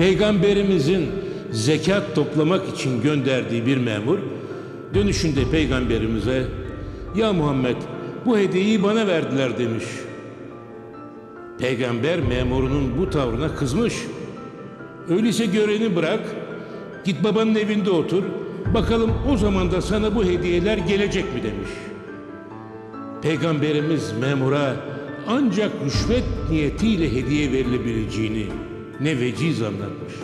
Peygamberimizin zekat toplamak için gönderdiği bir memur dönüşünde peygamberimize ya Muhammed bu hediyeyi bana verdiler demiş. Peygamber memurunun bu tavrına kızmış. Öyleyse göreni bırak, git babanın evinde otur, bakalım o zaman da sana bu hediyeler gelecek mi demiş. Peygamberimiz memura ancak rüşvet niyetiyle hediye verilebileceğini ne veciz anlatmış.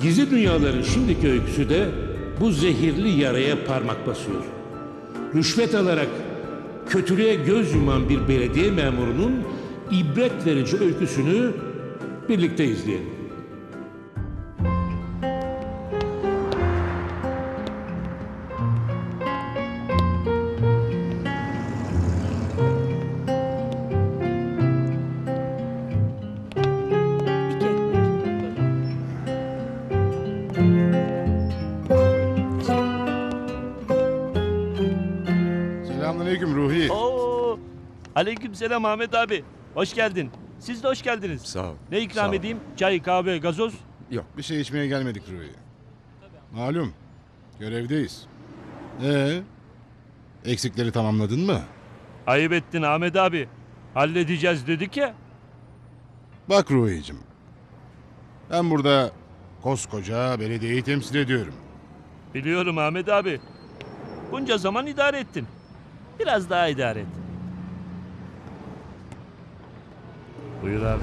Gizli dünyaların şimdiki öyküsü de bu zehirli yaraya parmak basıyor. Rüşvet alarak kötülüğe göz yuman bir belediye memurunun ibret verici öyküsünü birlikte izleyelim. Aleykümselam Ahmet abi. Hoş geldin. Siz de hoş geldiniz. Sağ ol. Ne ikram Sağ ol. edeyim? Çay, kahve, gazoz? Yok. Bir şey içmeye gelmedik Ruhi. Malum görevdeyiz. Ee, eksikleri tamamladın mı? Ayıp ettin Ahmet abi. Halledeceğiz dedik ya. Bak Ruhi'cim. Ben burada koskoca belediyeyi temsil ediyorum. Biliyorum Ahmet abi. Bunca zaman idare ettin. Biraz daha idare et. Buyur abi.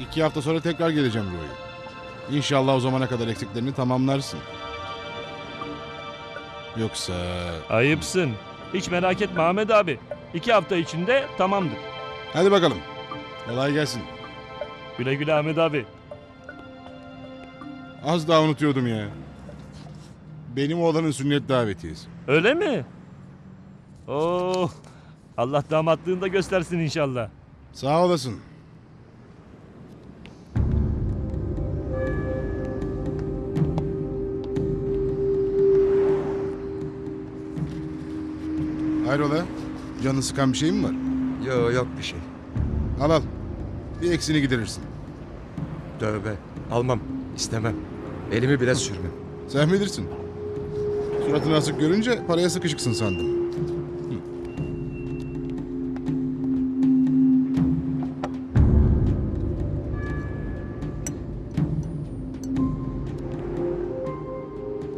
İki hafta sonra tekrar geleceğim Ruhi. İnşallah o zamana kadar eksiklerini tamamlarsın. Yoksa... Ayıpsın. Hiç merak etme Ahmet abi. İki hafta içinde tamamdır. Hadi bakalım. Kolay gelsin. Güle güle Ahmet abi. Az daha unutuyordum ya. Benim oğlanın sünnet davetiyesi. Öyle mi? Oo. Allah damatlığını da göstersin inşallah. Sağ olasın. Hayrola? Canı sıkan bir şey mi var? Yok yok bir şey. Al al. Bir eksini giderirsin. Tövbe. Almam. istemem. Elimi bile sürmem. Sen bilirsin. Suratını asık görünce paraya sıkışıksın sandım.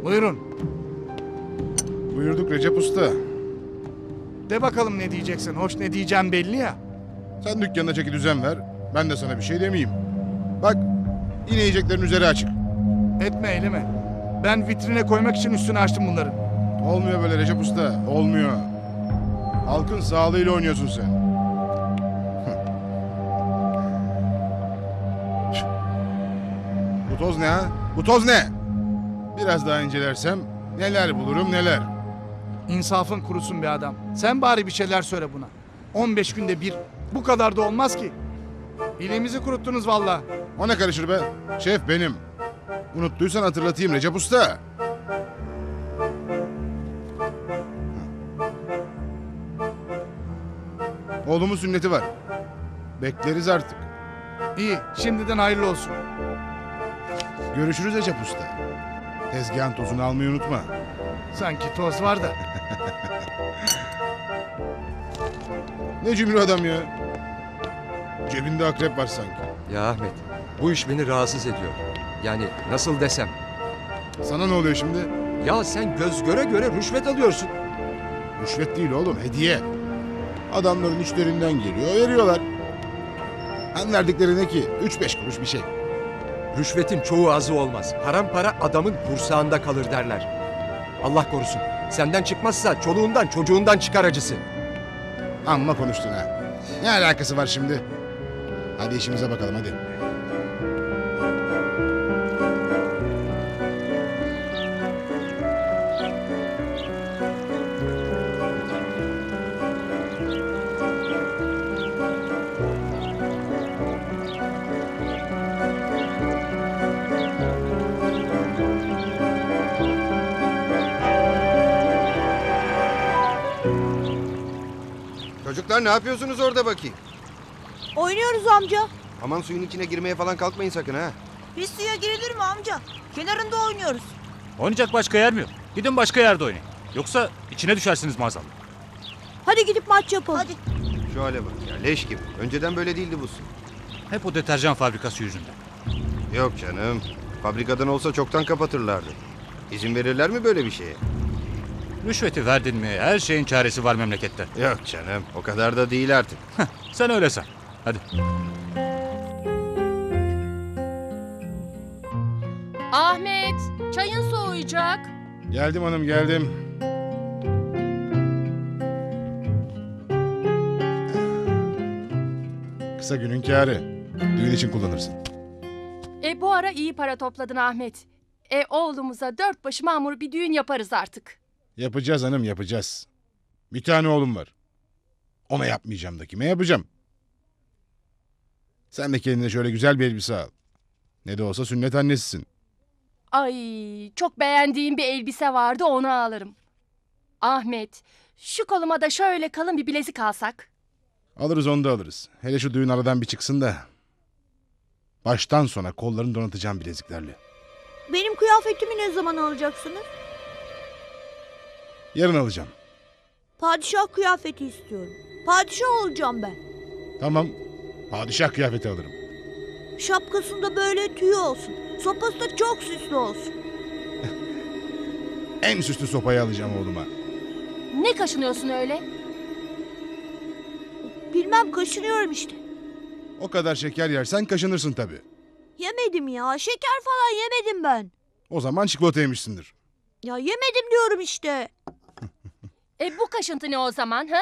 Buyurun. Buyurduk Recep Usta. De bakalım ne diyeceksin. Hoş ne diyeceğim belli ya. Sen dükkanına çeki düzen ver. Ben de sana bir şey demeyeyim. Bak yine yiyeceklerin üzeri açık. Etme eyleme. Ben vitrine koymak için üstünü açtım bunların. Olmuyor böyle Recep Usta. Olmuyor. Halkın sağlığıyla oynuyorsun sen. Bu toz ne ha? Bu toz ne? Biraz daha incelersem neler bulurum neler. İnsafın kurusun bir adam. Sen bari bir şeyler söyle buna. 15 günde bir. Bu kadar da olmaz ki. İliğimizi kuruttunuz valla. O ne karışır be? Şef benim. Unuttuysan hatırlatayım Recep Usta. Oğlumun sünneti var. Bekleriz artık. İyi. Şimdiden hayırlı olsun. Görüşürüz Recep Usta. Tezgahın tozunu almayı unutma. Sanki toz var da. Ne cimri adam ya. Cebinde akrep var sanki. Ya Ahmet. Bu iş beni rahatsız ediyor. Yani nasıl desem. Sana ne oluyor şimdi? Ya sen göz göre göre rüşvet alıyorsun. Rüşvet değil oğlum, hediye. Adamların içlerinden geliyor, veriyorlar. Hem verdikleri ne ki? Üç beş kuruş bir şey. Rüşvetin çoğu azı olmaz. Haram para adamın kursağında kalır derler. Allah korusun. Senden çıkmazsa çoluğundan çocuğundan çıkar acısı. Amma konuştun ha. Ne alakası var şimdi? Hadi işimize bakalım hadi. Ne yapıyorsunuz orada bakayım? Oynuyoruz amca. Aman suyun içine girmeye falan kalkmayın sakın ha. Biz suya girilir mi amca? Kenarında oynuyoruz. Oynayacak başka yer mi yok? Gidin başka yerde oynayın. Yoksa içine düşersiniz maazallah. Hadi gidip maç yapalım. Hadi. Şu hale bak ya leş gibi. Önceden böyle değildi bu su. Hep o deterjan fabrikası yüzünden. Yok canım. Fabrikadan olsa çoktan kapatırlardı. İzin verirler mi böyle bir şeye? Rüşveti verdin mi her şeyin çaresi var memlekette. Yok canım. O kadar da değil artık. Sen öyle san. Hadi. Ahmet, çayın soğuyacak. Geldim hanım geldim. Kısa günün kârı. Düğün için kullanırsın. E bu ara iyi para topladın Ahmet. E oğlumuza dört başı mamur bir düğün yaparız artık. Yapacağız hanım yapacağız. Bir tane oğlum var. Ona yapmayacağım da kime yapacağım? Sen de kendine şöyle güzel bir elbise al. Ne de olsa sünnet annesisin. Ay çok beğendiğim bir elbise vardı onu alırım. Ahmet, şu koluma da şöyle kalın bir bilezik alsak. Alırız onu da alırız. Hele şu düğün aradan bir çıksın da. Baştan sona kollarını donatacağım bileziklerle. Benim kıyafetimi ne zaman alacaksınız? Yarın alacağım. Padişah kıyafeti istiyorum. Padişah olacağım ben. Tamam. Padişah kıyafeti alırım. Şapkasında böyle tüy olsun. Sopası da çok süslü olsun. En süslü sopayı alacağım oğluma. Ne kaşınıyorsun öyle? Bilmem kaşınıyorum işte. O kadar şeker yersen kaşınırsın tabii. Yemedim ya. Şeker falan yemedim ben. O zaman çikolata yemişsindir. Ya yemedim diyorum işte. E bu kaşıntı ne o zaman ha?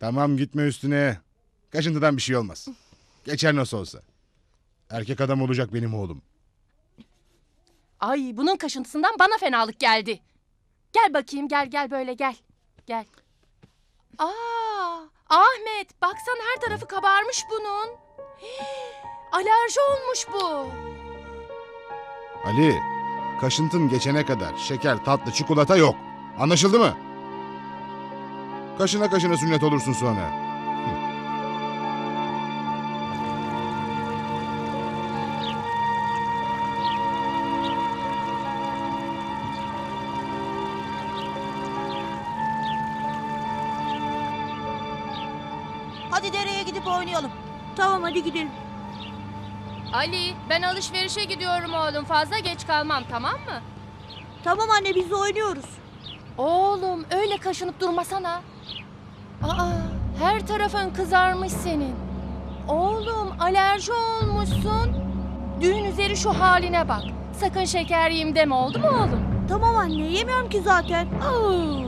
Tamam gitme üstüne. Kaşıntıdan bir şey olmaz. Geçer nasıl olsa. Erkek adam olacak benim oğlum. Ay bunun kaşıntısından bana fenalık geldi. Gel bakayım gel gel böyle gel. Gel. Aa, Ahmet baksan her tarafı kabarmış bunun. Hii, alerji olmuş bu. Ali, kaşıntın geçene kadar şeker, tatlı, çikolata yok. Anlaşıldı mı? Kaşına kaşına sünnet olursun sonra. Hadi dereye gidip oynayalım. Tamam hadi gidelim. Ali ben alışverişe gidiyorum oğlum fazla geç kalmam tamam mı? Tamam anne biz de oynuyoruz. Oğlum öyle kaşınıp durmasana. Aa her tarafın kızarmış senin. Oğlum alerji olmuşsun. Düğün üzeri şu haline bak. Sakın şeker yiyeyim deme oldu mu oğlum? Tamam anne yemiyorum ki zaten. Oo.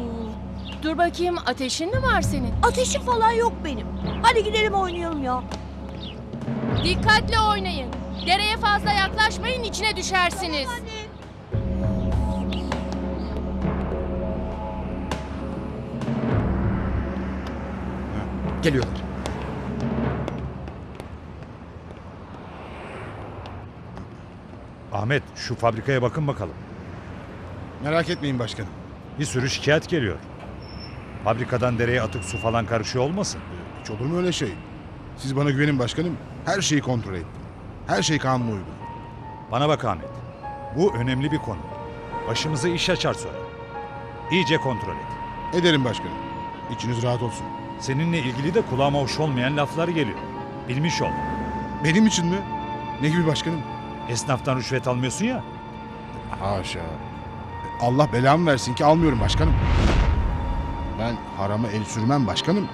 Dur bakayım ateşin mi var senin? Ateşim falan yok benim. Hadi gidelim oynayalım ya. Dikkatli oynayın. Dereye fazla yaklaşmayın içine düşersiniz. Anne. Geliyorlar. Ahmet şu fabrikaya bakın bakalım. Merak etmeyin başkanım. Bir sürü şikayet geliyor. Fabrikadan dereye atık su falan karışıyor olmasın? Hiç olur mu öyle şey? Siz bana güvenin başkanım. Her şeyi kontrol ettim. Her şey kanuna uygun. Bana bak Ahmet. Bu önemli bir konu. Başımıza iş açar sonra. İyice kontrol et. Ederim başkanım. İçiniz rahat olsun. Seninle ilgili de kulağıma hoş olmayan laflar geliyor. Bilmiş ol. Benim için mi? Ne gibi başkanım? Esnaftan rüşvet almıyorsun ya. Haşa. Allah belamı versin ki almıyorum başkanım. Ben harama el sürmem başkanım.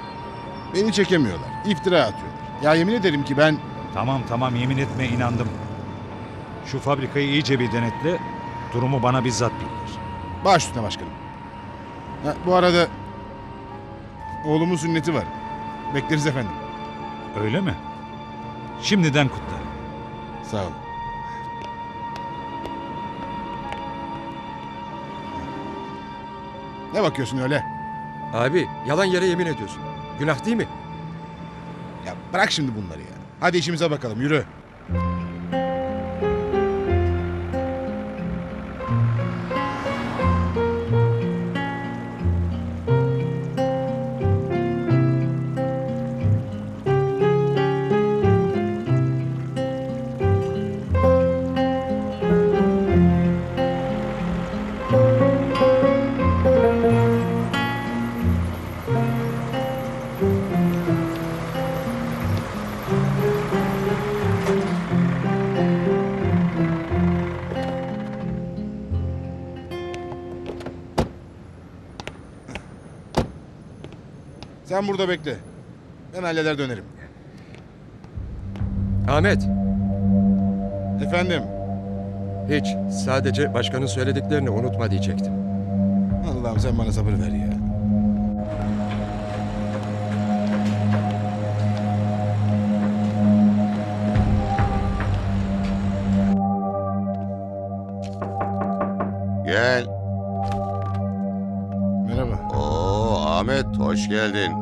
Beni çekemiyorlar. İftira atıyorlar. Ya yemin ederim ki ben... Tamam tamam yemin etme inandım. Şu fabrikayı iyice bir denetle. Durumu bana bizzat bildir. Baş üstüne başkanım. Ha, bu arada... Oğlumun sünneti var. Bekleriz efendim. Öyle mi? Şimdiden kutlarım. Sağ olun. Ne bakıyorsun öyle? Abi yalan yere yemin ediyorsun. Günah değil mi? Ya bırak şimdi bunları ya. Hadi işimize bakalım yürü. Sen burada bekle. Ben halleder dönerim. Ahmet, Efendim. hiç. Sadece başkanın söylediklerini unutma diyecektim. Allah'ım sen bana sabır ver ya. Hoş geldin.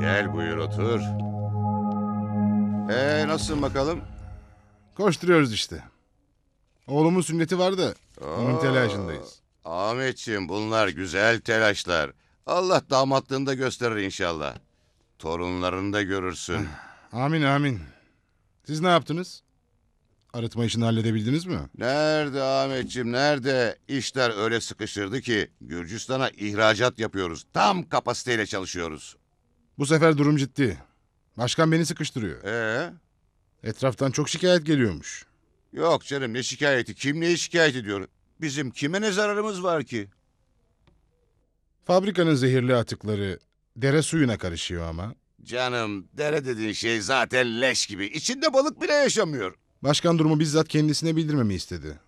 Gel buyur otur. Ee nasılsın bakalım? Koşturuyoruz işte. Oğlumun sünneti var da onun telaşındayız. Ahmetciğim bunlar güzel telaşlar. Allah damatlığını da gösterir inşallah. Torunlarını da görürsün. Amin amin. Siz ne yaptınız? Arıtma işini halledebildiniz mi? Nerede Ahmetciğim nerede? İşler öyle sıkıştırdı ki Gürcistan'a ihracat yapıyoruz. Tam kapasiteyle çalışıyoruz. Bu sefer durum ciddi. Başkan beni sıkıştırıyor. Ee? Etraftan çok şikayet geliyormuş. Yok canım ne şikayeti? Kim neyi şikayet ediyor? Bizim kime ne zararımız var ki? Fabrikanın zehirli atıkları dere suyuna karışıyor ama. Canım dere dediğin şey zaten leş gibi. İçinde balık bile yaşamıyor. Başkan durumu bizzat kendisine bildirmemi istedi.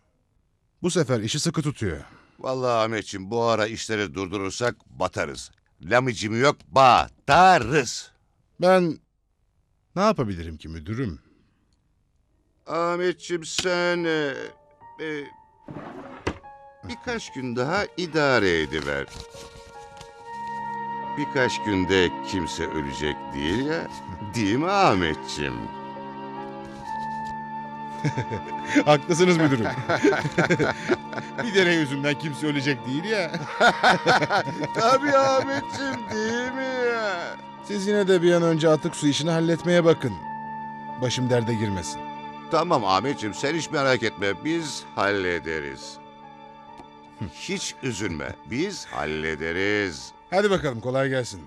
Bu sefer işi sıkı tutuyor. Vallahi Ahmetciğim bu ara işleri durdurursak batarız. Lamicim yok batarız. Ben ne yapabilirim ki müdürüm? Ahmetciğim sen e, e, birkaç gün daha idare ediver. Birkaç günde kimse ölecek değil ya. Değil mi Ahmetciğim? Haklısınız müdürüm. bir dere yüzünden kimse ölecek değil ya. Tabii Ahmetciğim değil mi ya? Siz yine de bir an önce atık su işini halletmeye bakın. Başım derde girmesin. Tamam Ahmetciğim sen hiç merak etme biz hallederiz. Hiç üzülme biz hallederiz. Hadi bakalım kolay gelsin.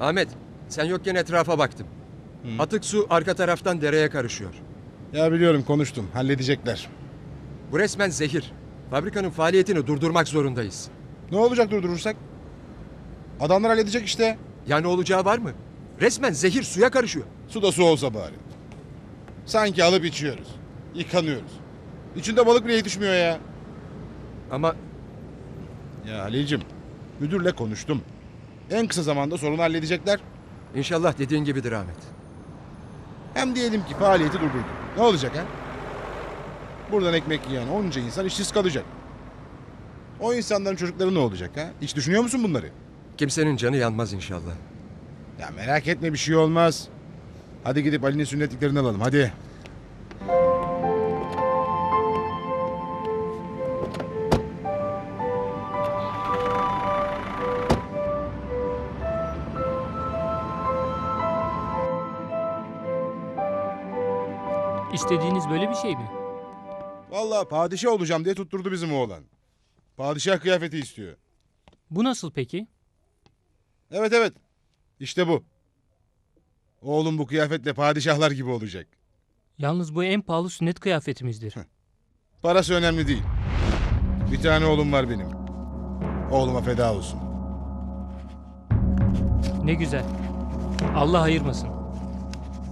Ahmet, sen yokken etrafa baktım. Atık su arka taraftan dereye karışıyor. Ya biliyorum konuştum. Halledecekler. Bu resmen zehir. Fabrikanın faaliyetini durdurmak zorundayız. Ne olacak durdurursak? Adamlar halledecek işte. Ya ne olacağı var mı? Resmen zehir suya karışıyor. Su da su olsa bari. Sanki alıp içiyoruz. Yıkanıyoruz. İçinde balık bile yetişmiyor ya. Ama Ya Halil'cim müdürle konuştum. En kısa zamanda sorunu halledecekler. inşallah dediğin gibidir Ahmet. Hem diyelim ki faaliyeti durdurduk. Ne olacak ha? Buradan ekmek yiyen onca insan işsiz kalacak. O insanların çocukları ne olacak ha? Hiç düşünüyor musun bunları? Kimsenin canı yanmaz inşallah. Ya merak etme bir şey olmaz. Hadi gidip Ali'nin sünnetliklerini alalım hadi. İstediğiniz böyle bir şey mi? Vallahi padişah olacağım diye tutturdu bizim oğlan. Padişah kıyafeti istiyor. Bu nasıl peki? Evet evet. İşte bu. Oğlum bu kıyafetle padişahlar gibi olacak. Yalnız bu en pahalı sünnet kıyafetimizdir. Parası önemli değil. Bir tane oğlum var benim. Oğluma feda olsun. Ne güzel. Allah ayırmasın.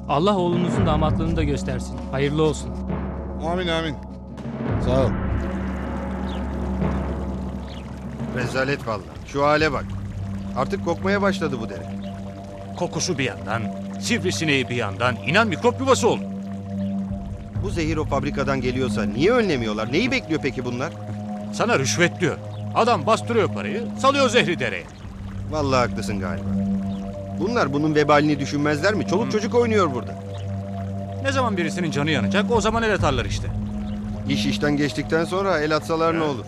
Allah oğlunuzun damatlığını da göstersin. Hayırlı olsun. Amin amin. Sağ ol. Rezalet vallahi. Şu hale bak. Artık kokmaya başladı bu dere. Kokusu bir yandan, sivrisineği bir yandan, inan mikrop yuvası oldu. Bu zehir o fabrikadan geliyorsa niye önlemiyorlar? Neyi bekliyor peki bunlar? Sana rüşvet diyor. Adam bastırıyor parayı, salıyor zehri dereye. Vallahi haklısın galiba. Bunlar bunun vebalini düşünmezler mi? Çoluk çocuk oynuyor burada. Ne zaman birisinin canı yanacak o zaman el atarlar işte. İş işten geçtikten sonra el atsalar ne olur?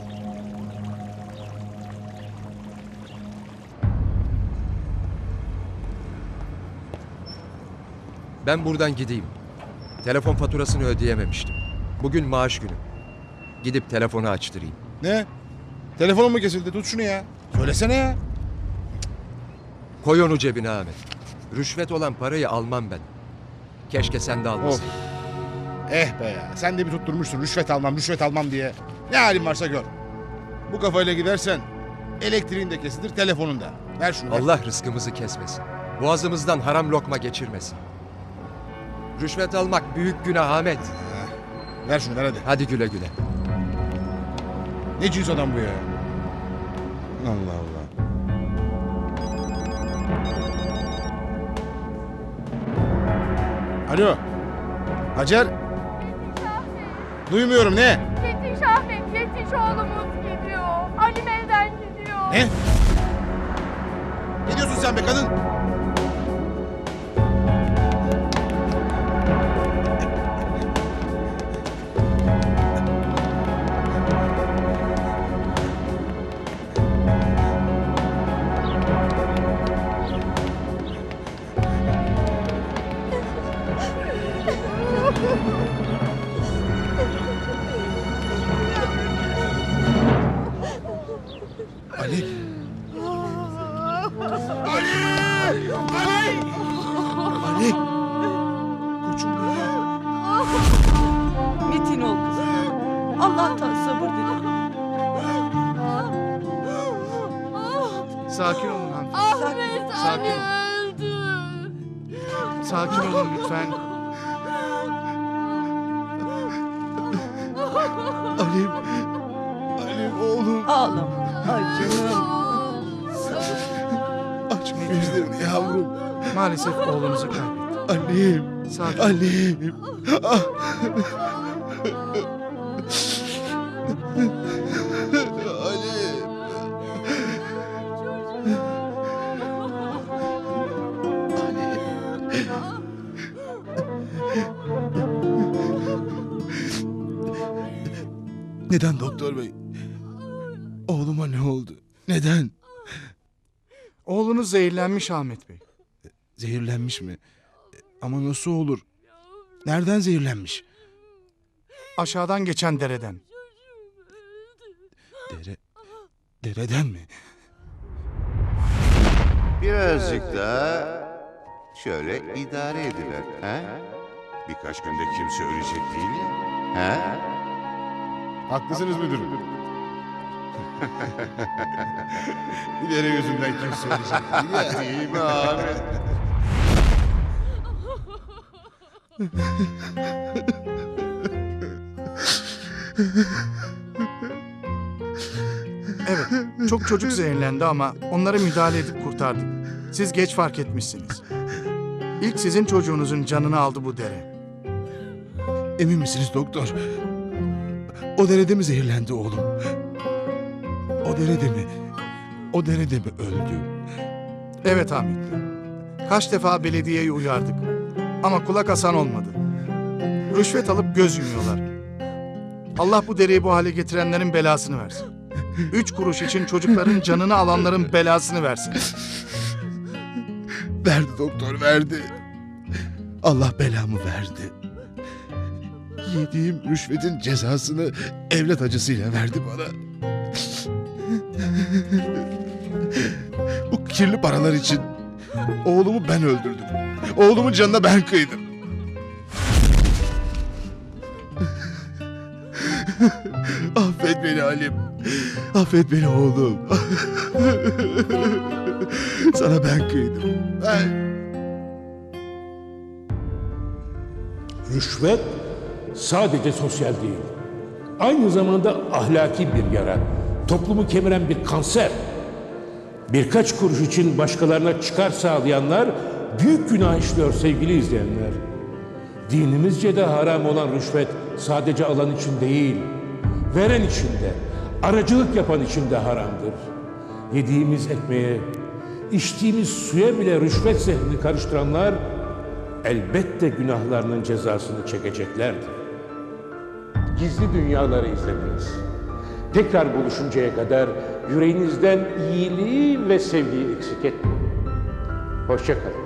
Ben buradan gideyim. Telefon faturasını ödeyememiştim. Bugün maaş günü. Gidip telefonu açtırayım. Ne? Telefonum mu kesildi? Tut şunu ya. Söylesene ya. Koy onu cebine Ahmet. Rüşvet olan parayı almam ben. Keşke sen de almasaydın. Eh be ya sen de bir tutturmuşsun rüşvet almam rüşvet almam diye. Ne halin varsa gör. Bu kafayla gidersen elektriğin de kesilir telefonun da. Ver şunu ver. Allah rızkımızı kesmesin. Boğazımızdan haram lokma geçirmesin. Rüşvet almak büyük günah Ahmet. Ver şunu ver hadi. Hadi güle güle. Ne cins adam bu ya? Allah Allah. Alo. Hacer. Duymuyorum ne? Yetiş Ahmet yetiş oğlumuz gidiyor. Halim evden gidiyor. Ne? Ne diyorsun sen be kadın? Ali. Ali! Ali! Ali! Koçum benim. Metin ol kızım. Allah'tan sabır dile. Sakin olun hanımefendi. Ahmet Sakin ol. öldü. Sakin olun lütfen. Maalesef oğlunuzu kaybettik. Alim. Sakin. Alim. Ah. Neden doktor bey? Oğluma ne oldu? Neden? Oğlunuz zehirlenmiş Ahmet Bey. Zehirlenmiş mi? Ama nasıl olur? Nereden zehirlenmiş? Aşağıdan geçen dereden. Dere... Dereden mi? Birazcık daha şöyle idare ediver. Ha? Birkaç günde kimse ölecek değil ya. Ha? Haklısınız müdürüm. Bir dere yüzünden kim söyleyecek değil ya. Değil mi Ahmet? Evet, çok çocuk zehirlendi ama onlara müdahale edip kurtardık. Siz geç fark etmişsiniz. İlk sizin çocuğunuzun canını aldı bu dere. Emin misiniz doktor? O derede mi zehirlendi oğlum? O derede mi? O derede mi öldü? Evet Ahmet. Kaç defa belediyeyi uyardık. Ama kulak asan olmadı. Rüşvet alıp göz yumuyorlar. Allah bu dereyi bu hale getirenlerin belasını versin. Üç kuruş için çocukların canını alanların belasını versin. Verdi doktor verdi. Allah belamı verdi. Yediğim rüşvetin cezasını evlat acısıyla verdi bana. Bu kirli paralar için oğlumu ben öldürdüm. Oğlumun canına ben kıydım. Affet beni Halim. Affet beni oğlum. Sana ben kıydım. Ben... Rüşvet sadece sosyal değil. Aynı zamanda ahlaki bir yara. Toplumu kemiren bir kanser. Birkaç kuruş için başkalarına çıkar sağlayanlar büyük günah işliyor sevgili izleyenler. Dinimizce de haram olan rüşvet sadece alan için değil, veren için de, aracılık yapan için de haramdır. Yediğimiz ekmeğe, içtiğimiz suya bile rüşvet zehrini karıştıranlar elbette günahlarının cezasını çekeceklerdir. Gizli dünyaları izlediniz. Tekrar buluşuncaya kadar yüreğinizden iyiliği ve sevgiyi eksik etmeyin. Hoşçakalın.